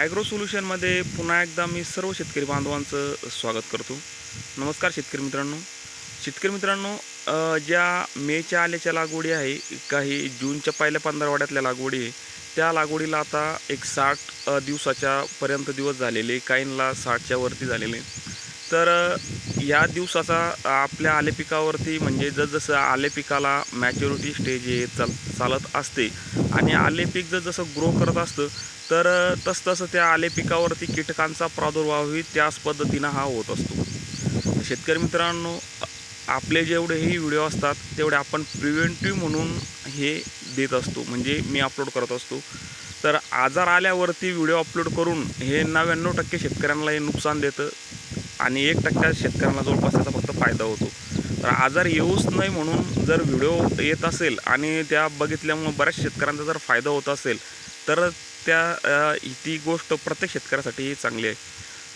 Agro सोल्युशनमध्ये पुन्हा एकदा मी सर्व शेतकरी बांधवांचं स्वागत करतो. नमस्कार शेतकरी मित्रांनो. शेतकरी मित्रांनो ज्या मेच्या आल्याच्या लागवडी आहे काही जूनच्या पहिल्या पंधरवाड्यातल्या लागवडी आहे त्या लागवडीला आता एक साठ दिवसाच्या पर्यंत दिवस झालेले काहींना साठच्या वरती झालेले. तर या दिवसाचा आपल्या आले पिकावरती म्हणजे जसजसं आले पिकाला मॅच्युरिटी स्टेज हे चाल चालत असते आणि आले पीक जर जसं ग्रो करत असतं तर तसतसं त्या आले पिकावरती कीटकांचा प्रादुर्भावही त्याच पद्धतीनं हा होत असतो. शेतकरी मित्रांनो आपले जेवढेही व्हिडिओ असतात तेवढे आपण प्रिव्हेंटिव्ह म्हणून हे देत असतो. म्हणजे मी अपलोड करत असतो. तर आजार आल्यावरती व्हिडिओ अपलोड करून हे नव्याण्णव टक्के शेतकऱ्यांना हे नुकसान देतं आणि एक टक्क्या शेतकऱ्यांना जवळपास त्याचा फक्त फायदा होतो. तर आजार येऊच नाही म्हणून जर व्हिडिओ येत असेल आणि त्या बघितल्यामुळं बऱ्याच शेतकऱ्यांचा जर फायदा होत असेल तर त्या ती गोष्ट प्रत्येक शेतकऱ्यासाठी चांगली आहे.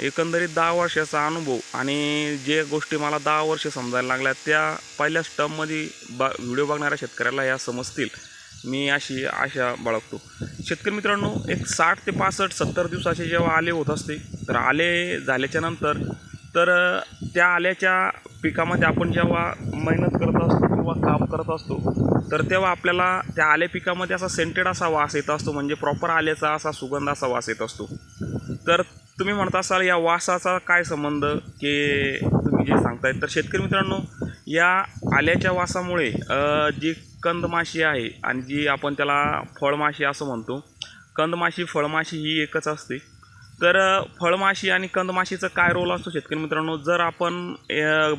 एकंदरीत दहा वर्षाचा अनुभव आणि जे गोष्टी मला दहा वर्ष समजायला लागल्या त्या पहिल्या स्टममध्ये बा व्हिडिओ बघणाऱ्या शेतकऱ्याला या समजतील. मी अशी आशा बाळगतो. शेतकरी मित्रांनो एक साठ ते पासष्ट सत्तर दिवसाचे जेव्हा आले होत असते तर आले झाल्याच्यानंतर तर त्या आल्याच्या पिकामध्ये आपण जेव्हा मेहनत करत असतो किंवा काम करत असतो तर तेव्हा आपल्याला त्या आले पिकामध्ये असा सेंटेड असा वास येत असतो म्हणजे प्रॉपर आल्याचा असा सुगंध असा वास येत असतो. तर तुम्ही म्हणत असाल या वासाचा काय संबंध? की तुम्ही जे सांगताय तर शेतकरी मित्रांनो या आल्याच्या वासामुळे जी कंदमाशी आहे आणि जी आपण त्याला फळमाशी असं म्हणतो कंदमाशी फळमाशी ही एकच असते. तर फळमाशी आणि कंदमाशीचा काय रोल असतो शेतकरी मित्रांनो? जर आपण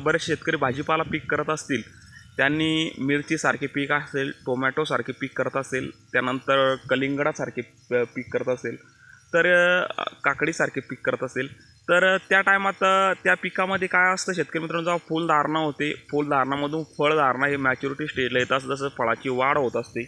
बरेच शेतकरी भाजीपाला पीक करत असतील त्यांनी मिरचीसारखे पीक असेल टोमॅटोसारखे पीक करत असेल त्यानंतर कलिंगडासारखे प- पीक करत असेल तर काकडीसारखे पीक करत असेल तर त्या टायमात त्या पिकामध्ये काय असतं शेतकरी मित्रांनो जेव्हा फुलधारणा होते फुलधारणामधून फळधारणा हे मॅच्युरिटी स्टेजला येत असतं जसं फळाची वाढ होत असते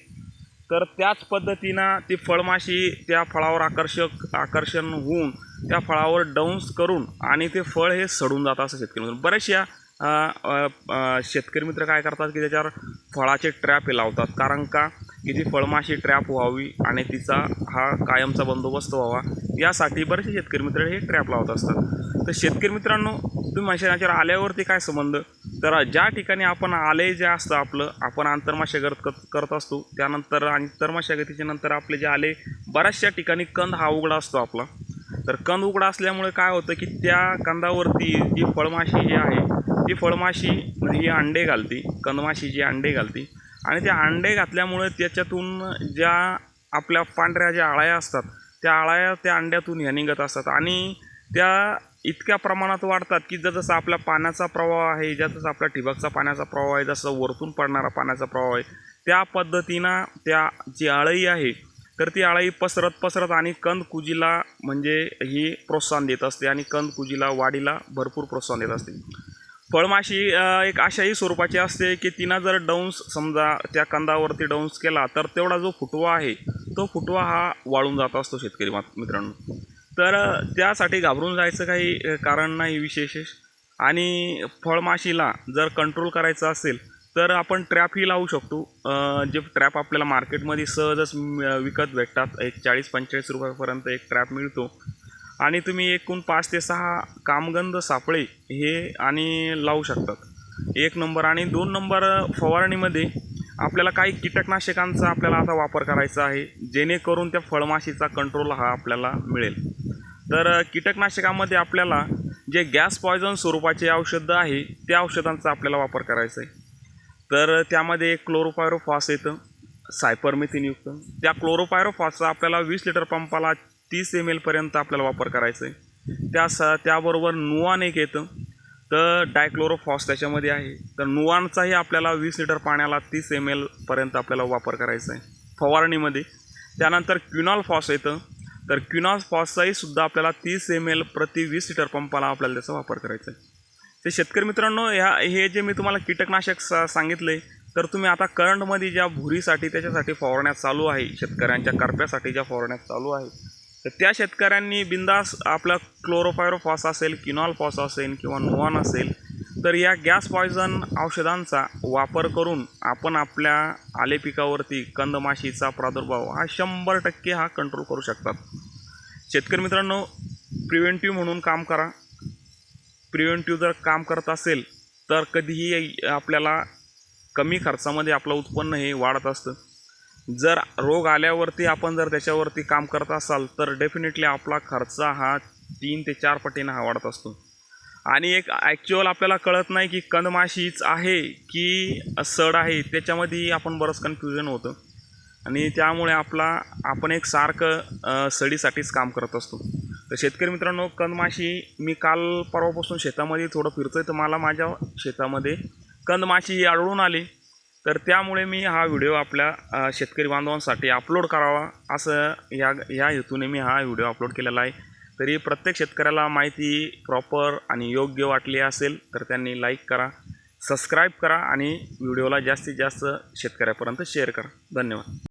तर त्याच पद्धतीनं ती फळमाशी त्या फळावर आकर्षक आकर्षण होऊन त्या फळावर डाऊन्स करून आणि ते फळ हे सडून जातं असं शेतकरी मित्रांनो. बऱ्याचशा शेतकरी मित्र काय करतात की त्याच्यावर फळाचे ट्रॅप हे लावतात. कारण का? की ती फळमाशी ट्रॅप व्हावी आणि तिचा हा कायमचा बंदोबस्त व्हावा यासाठी बरेचसे शेतकरी मित्र हे ट्रॅप लावत असतात. तर शेतकरी मित्रांनो तुम्ही माझ्या आल्यावरती काय संबंध? तर ज्या ठिकाणी आपण आले जे असतं आपलं आपण आंतरमाशागत करत करत असतो. त्यानंतर आंतरमाशागतीच्या नंतर आपले जे आले बऱ्याचशा ठिकाणी कंद हा उघडा असतो आपला. तर कंद उघडा असल्यामुळे काय होतं की त्या कंदावरती जी फळमाशी जी आहे ती फळमाशी म्हणजे ही अंडे घालते कंदमाशी जी अंडे घालते. आणि त्या अंडे घातल्यामुळे त्याच्यातून ज्या आपल्या पांढऱ्या ज्या आळ्या असतात त्या आळ्या त्या अंड्यातून ह्या निघत असतात. आणि त्या इतक्या प्रमाणात वाढतात की जसं आपल्या पाण्याचा प्रवाह आहे जसं आपल्या ठिबकचा पाण्याचा प्रवाह आहे जसं वरतून पडणारा पाण्याचा प्रवाह आहे त्या पद्धतीनं त्या जी आळई आहे तर ती आळई पसरत पसरत आणि कंद कुजीला म्हणजे ही प्रोत्साहन देत असते आणि कंद कुजीला वाढीला भरपूर प्रोत्साहन देत असते. फळमाशी एक अशाही स्वरूपाची असते की तिनं जर डौन्स समजा त्या कंदावरती डौन्स केला तर तेवढा जो फुटवा आहे तो फुटवा हा वाळून जात असतो शेतकरी मित्रांनो. तर त्यासाठी घाबरून जायचं काही कारण नाही विशेष. आणि फळमाशीला जर कंट्रोल करायचं असेल तर आपण ट्रॅपही लावू शकतो. जे ट्रॅप आपल्याला मार्केटमध्ये सहजच विकत भेटतात. एक चाळीस पंचेचाळीस रुपयापर्यंत एक ट्रॅप मिळतो. आणि तुम्ही एकूण पाच ते सहा कामगंध सापळे हे आणि लावू शकतात. एक नंबर आणि दोन नंबर फवारणीमध्ये आपल्याला काही कीटकनाशकांचा आपल्याला आता वापर करायचा आहे जेणेकरून त्या फळमाशीचा कंट्रोल हा आपल्याला मिळेल. तर कीटकनाशकामध्ये आपल्याला जे गॅस पॉयझन स्वरूपाचे औषधं आहे त्या औषधांचा आपल्याला वापर करायचा आहे. तर त्यामध्ये क्लोरोपायरोफॉस येतं सायपरमेथिनयुक्त त्या क्लोरोपायरोफॉसचा आपल्याला वीस लिटर पंपाला तीस एम एलपर्यंत आपल्याला वापर करायचा आहे. त्या स त्याबरोबर नुआन एक येतं. तर डायक्लोरोफॉस त्याच्यामध्ये आहे. तर नुआनचाही आपल्याला वीस लिटर पाण्याला तीस एम एलपर्यंत आपल्याला वापर करायचा आहे. फवारणीमध्ये. त्यानंतर क्युनॉल फॉस येतं. तर क्युनॉल फॉसचाही सुद्धा आपल्याला तीस एम एल प्रति वीस लिटर पंपाला आपल्याला त्याचा वापर करायचा आहे. ते शेतकरी मित्रांनो ह्या हे जे मी तुम्हाला कीटकनाशक सा सांगितले तर तुम्ही आता करंटमध्ये ज्या भुरीसाठी त्याच्यासाठी फवारण्यात चालू आहे शेतकऱ्यांच्या करप्यासाठी ज्या फवारण्यात चालू आहे तर त्या शेतकऱ्यांनी बिंदास आपला क्लोरोफायरोफॉस असेल किनॉल फॉस असेल किंवा नुवान असेल तर या गॅस पॉयझन औषधांचा वापर करून आपण आपल्या आले पिकावरती कंदमाशीचा प्रादुर्भाव हा शंभर टक्के हा कंट्रोल करू शकतात. शेतकरी मित्रांनो प्रिव्हेंटिव्ह म्हणून काम करा. प्रिव्हेंटिव्ह जर काम करत असेल तर कधीही आपल्याला कमी खर्चामध्ये आपलं उत्पन्न हे वाढत असतं. जर रोग आल्यावरती आपण जर त्याच्यावरती काम करत असाल तर डेफिनेटली आपला खर्च हा तीन ते चार पटीनं हा वाढत असतो. आणि एक ॲक्च्युअल आपल्याला कळत नाही की कंदमाशीच आहे की सड आहे त्याच्यामध्ये आपण बरंच कन्फ्युजन होतं. आणि त्यामुळे आपला आपण एक सारखं सडीसाठीच काम करत असतो. तर शेतकरी मित्रांनो कंदमाशी मी काल परवापासून शेतामध्ये थोडं फिरतो आहे तर मला माझ्या शेतामध्ये कंदमाशी ही आढळून आली. तर त्यामुळे मी हा व्हिडिओ आपल्या शेतकरी बांधवांसाठी अपलोड करावा असं या या हेतूने मी हा व्हिडिओ अपलोड केलेला आहे. तरी प्रत्येक शेतकऱ्याला माहिती प्रॉपर आणि योग्य वाटली असेल तर त्यांनी लाईक करा सबस्क्राईब करा आणि व्हिडिओला जास्तीत जास्त शेतकऱ्यापर्यंत शेअर करा. धन्यवाद.